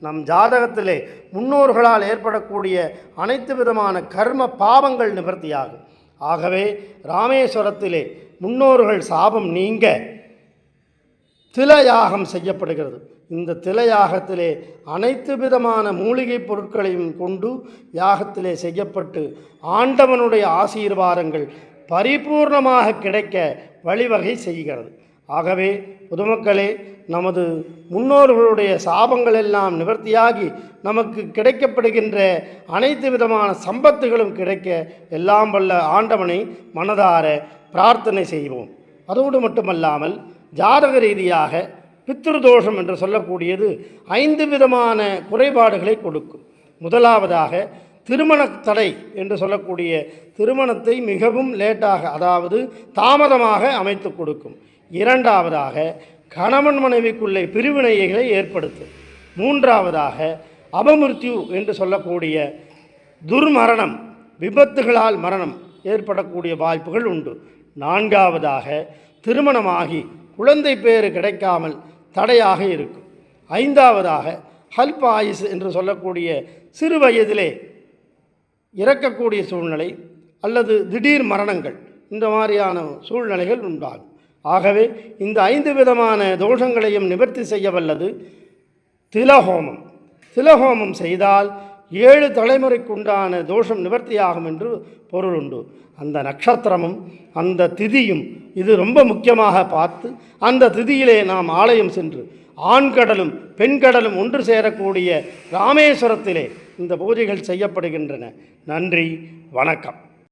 நம் ஜாதகத்திலே முன்னோர்களால் ஏற்படக்கூடிய அனைத்து விதமான கர்ம பாவங்கள் நிவர்த்தியாகும். ஆகவே ராமேஸ்வரத்திலே முன்னோர்கள் சாபம் நீங்க திலயாகம் செய்யப்படுகிறது. இந்த திலயாகத்திலே அனைத்து விதமான மூலிகைப் பொருட்களையும் கொண்டு யாகத்திலே செய்யப்பட்டு ஆண்டவனுடைய ஆசீர்வாதங்கள் பரிபூர்ணமாக கிடைக்க வழிவகை செய்கிறது. ஆகவே பொதுமக்களே நமது முன்னோர்களுடைய சாபங்கள் எல்லாம் நிவர்த்தியாகி நமக்கு கிடைக்கப்படுகின்ற அனைத்து விதமான சம்பத்துகளும் கிடைக்க எல்லாம் வல்ல ஆண்டவனை மனதார பிரார்த்தனை செய்வோம். அதோடு மட்டுமல்லாமல் ஜாதக ரீதியாக பித்ருதோஷம் என்று சொல்லக்கூடியது ஐந்து விதமான குறைபாடுகளை கொடுக்கும். முதலாவதாக திருமண தடை என்று சொல்லக்கூடிய திருமணத்தை மிகவும் லேட்டாக அதாவது தாமதமாக அமைத்து கொடுக்கும். இரண்டாவதாக கணவன் மனைவிக்குள்ளே பிரிவினைகளை ஏற்படுத்தும் மூன்றாவதாக அபமிருத்யு என்று சொல்லக்கூடிய துர்மரணம் விபத்துகளால் மரணம் ஏற்படக்கூடிய வாய்ப்புகள் உண்டு. நான்காவதாக திருமணமாகி குழந்தை பேறு கிடைக்காமல் தடையாக இருக்கும். ஐந்தாவதாக ஹல்ப் ஆயுஸ் என்று சொல்லக்கூடிய சிறு வயதிலே இறக்கக்கூடிய சூழ்நிலை அல்லது திடீர் மரணங்கள் இந்த மாதிரியான சூழ்நிலைகள் உண்டாகும். ஆகவே இந்த ஐந்து விதமான தோஷங்களையும் நிவர்த்தி செய்ய வல்லது திலஹோமம். திலஹோமம் செய்தால் ஏழு தலைமுறைக்குண்டான தோஷம் நிவர்த்தியாகும் என்று பொருள் உண்டு. அந்த நட்சத்திரமும் அந்த திதியும் இது ரொம்ப முக்கியமாக பார்த்து அந்த திதியிலே நாம் ஆலயம் சென்று ஆண்கடலும் பெண்கடலும் ஒன்று சேரக்கூடிய ராமேஸ்வரத்திலே இந்த பூஜைகள் செய்யப்படுகின்றன. நன்றி வணக்கம்.